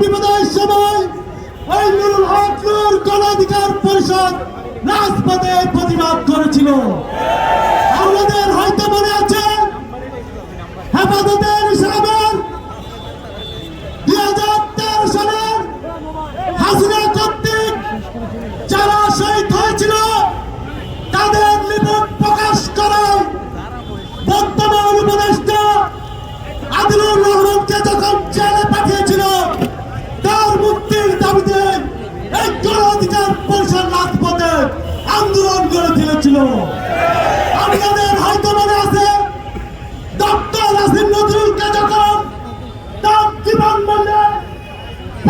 বিপদের সময় এই নুরুল হক নূর গণাধিকার পরিষদ রাজপথে প্রতিবাদ করেছিল।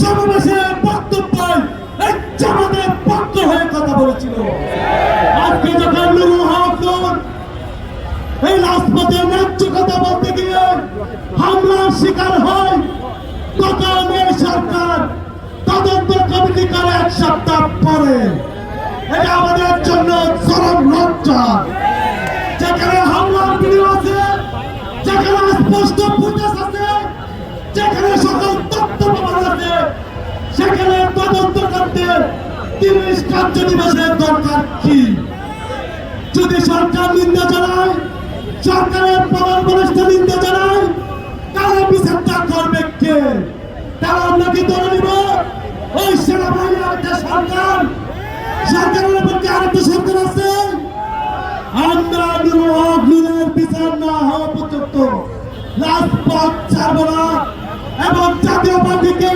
সমাবেশে বক্তব্য জামাতের পক্ষ হয়ে কথা বলেছিল। আজকে যখন নুরুল এই রাজপথে ন্যায্য কথা বলতে গিয়ে হামলার শিকার হয়, তখন এই সরকার তদন্ত কমিটি করে এক সপ্তাহ পরে। এটা আমাদের জন্য চরম লজ্জা। যেখানে হামলার ভিডিও আছে, যেখানে স্পষ্ট ফুটেজ আছে, যেখানে সকল তথ্য সেখানে তদন্ত করতে তিরিশ কার্য দিবসের দরকার কি? যদি সরকার নিন্দা জানায়, সরকারের প্রধান উপদেষ্টা নিন্দা জানায় তারা বিচারটা করবে কে? তারা আমরা কি ধরে নিব? ওই সেনাবাহিনী সরকার। সরকারের কি আরেকটা সরকার আছে। আমরা নুরের বিচার না হওয়া পর্যন্ত। রাজপথ ছাড়বো না। এবং জাতীয় পার্টিকে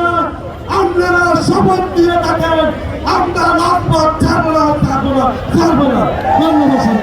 শপথ দিয়ে থাকেন আমরা লাভ ছাড়বো না ছাড়বো না ছাড়বো না ধন্যবাদ।